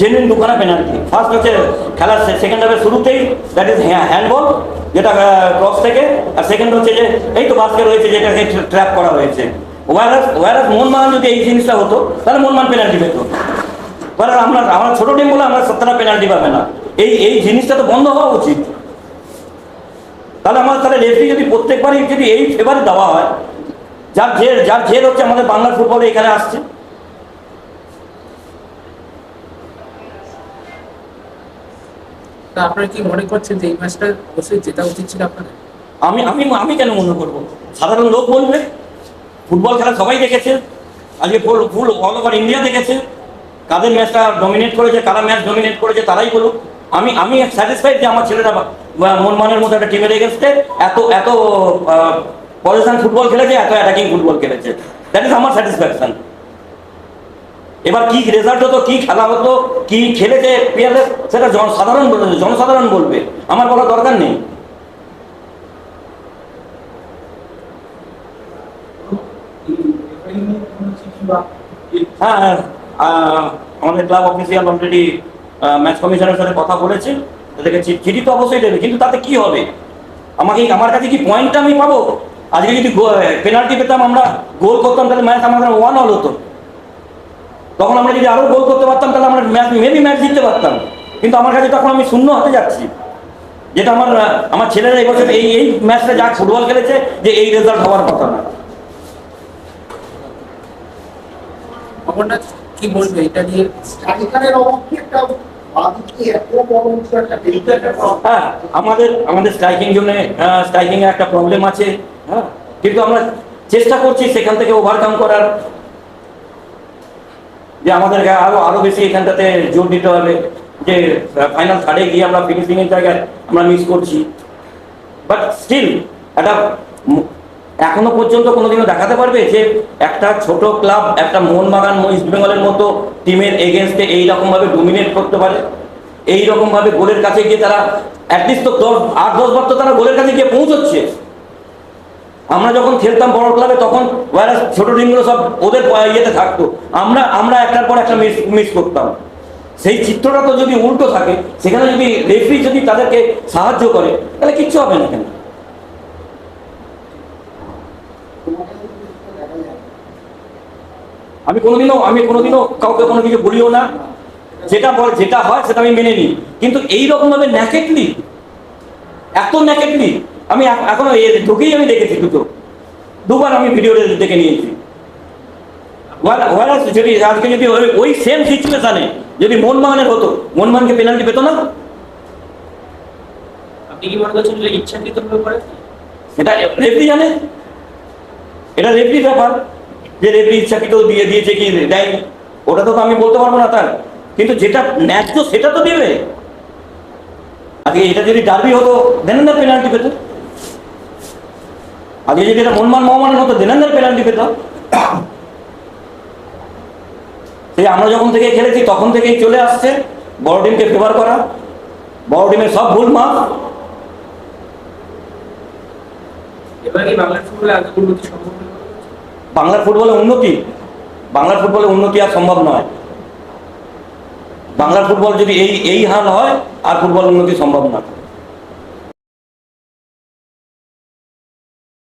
Genuine দুখানা penalty first হচ্ছে খেলার সেকেন্ড হাফের শুরুতেই দ্যাট ইজ হ্যান্ডবল যেটা ক্রস থেকে। আর সেকেন্ড হচ্ছে যে, এই তো বাস্কে রয়েছে, যেটাকে ট্র্যাপ করা হয়েছে ওয়ারাস ওয়ারাস মোহনবাগান যদি এই জিনিসটা হতো, তাহলে মোহনবাগান পেনাল্টি পেত। এবার আমরা আমরা ছোট টিম বলে আমরা সত্তরটা পেনাল্টি পাবে না। এই এই জিনিসটা তো বন্ধ হওয়া উচিত। তাহলে আমাদের তাহলে রেফারি যদি প্রত্যেকবারই যদি এই ফেভারে দেওয়া হয়, যার জের যার জের হচ্ছে আমাদের বাংলার ফুটবলে এখানে আসছে। তা আপনারা কি মনে করছেন যে এই ম্যাচটা অবশ্যই জেতা উচিত ছিল আপনাদের? আমি আমি আমি কেন মনে করব? সাধারণ লোক বলবে। ফুটবল খেলা সবাই দেখেছে। আজকে full full, all over India দেখেছে। কাদের ম্যাচটা ডমিনেট করেছে, কারা ম্যাচ ডমিনেট করেছে, তারাই বলুক। আমি আমি স্যাটিসফাইড যে আমার ছেলেরা মনমানের মতো একটা টিমের এগেনস্টে এত এত পজিশন ফুটবল খেলেছে, এত অ্যাটাকিং ফুটবল খেলেছে। দ্যাট ইজ আমার স্যাটিসফ্যাকশন এবার কি রেজাল্ট হতো, কি খেলা হতো, কি খেলেছে প্লেয়ারদের সেটা জনসাধারণ বলবে জনসাধারণ বলবে। আমার বলার দরকার নেই। হ্যাঁ আমাদের ক্লাব অফিসিয়াল অলরেডি ম্যাচ কমিশনের সাথে কথা বলেছে। তাদেরকে চিঠি তো অবশ্যই দেবে, কিন্তু তাতে কি হবে? আমাকে, আমার কাছে কি পয়েন্টটা আমি পাবো? আজকে যদি পেনাল্টি পেতাম আমরা গোল করতাম, তাহলে ম্যাচ আমাদের ওয়ান অল হতো। তখন আমরা যদি আরও গোল করতে পারতাম তাহলে আমরা ম্যাচ মেবি ম্যাচ জিততে পারতাম। কিন্তু আমার কাছে তখন আমি শূন্য হতে যাচ্ছি। যেটা আমার আমার ছেলেরা এই বছর এই এই ম্যাচটা যা ফুটবল খেলেছে যে এই রেজাল্ট হওয়ার কথা না। কি বলবে এটা নিয়ে স্ট্রাইকারের একটা problem। হ্যাঁ আমাদের আমাদের স্ট্রাইকিং জন্য স্ট্রাইকিং একটা প্রবলেম আছে। হ্যাঁ কিন্তু আমরা চেষ্টা করছি সেখান থেকে ওভারকাম করার। যে আমাদেরকে আরও আরও বেশি এখানটাতে জোর দিতে হবে, যে ফাইনাল থার্ডে গিয়ে আমরা ফিনিশিং এর জায়গায় আমরা মিস করছি। বাট স্টিল একটা এখনও পর্যন্ত কোনোদিনও দেখাতে পারবে যে একটা ছোট ক্লাব একটা মোহনবাগান ইস্ট বেঙ্গলের মতো টিমের এগেনস্টে এইরকম ভাবে ডোমিনেট করতে পারে। এই রকম ভাবে গোলের কাছে গিয়ে তারা অ্যাটলিস্ট তো দশ আট, দশ বার তো তারা গোলের কাছে গিয়ে পৌঁছচ্ছে। আমরা যখন খেলতাম বড় ক্লাবে, তখন ওয়ারা ছোট টিমগুলো সব ওদের ইয়েতে থাকতো। আমরা আমরা একটার পর একটা মিস মিস করতাম। সেই চিত্রটা তো যদি উল্টো থাকে, সেখানে যদি রেফারি যদি তাদেরকে সাহায্য করে, তাহলে কিচ্ছু হবে না কেন আমি কোনোদিনও আমি কোনোদিনও কাউকে কোনো কিছু বলিও না। যেটা বল, যেটা হয়, সেটা আমি মেনে নিই। কিন্তু এই রকম ভাবে ন্যাকেটলি এত ন্যাকেটলি আমি এখনও এ ঢুকেই আমি দেখেছি দুটো। দুবার আমি ভিডিও দেখে নিয়েছি। যদি আজকে যদি ওই- সেম সিচুয়েশনে যদি মোহনবাগানের হতো মোহনবাগানকে পেনাল্টি পেতো না? আপনি কি মনে করছেন ইচ্ছাকৃত করে? এটা রেফরি জানে। এটা রেফরি ব্যাপার। যে রেফরি ইচ্ছাকৃত দিয়ে দিয়েছে কি দেয়নি ওটা তো আমি বলতে পারব না তার। কিন্তু যেটা ন্যায্য সেটা তো দেবে। আজকে এটা যদি ডার্বি হতো দেনেন না পেনাল্টি পেত। আজকে যদি এটা মনমান মোহাম্মদের হতো দেনেন না পেনাল্টি পেত। সেই আমরা যখন থেকে খেলেছি তখন থেকেই চলে আসছে বড় টিমকে ফেভার করা। বড় টিমের সব ভুল কি বাংলার ফুটবলে উন্নতি বাংলার ফুটবলে উন্নতি? বাংলার ফুটবলে উন্নতি আর সম্ভব নয়। বাংলার ফুটবল যদি এই এই হাল হয় আর ফুটবল উন্নতি সম্ভব না।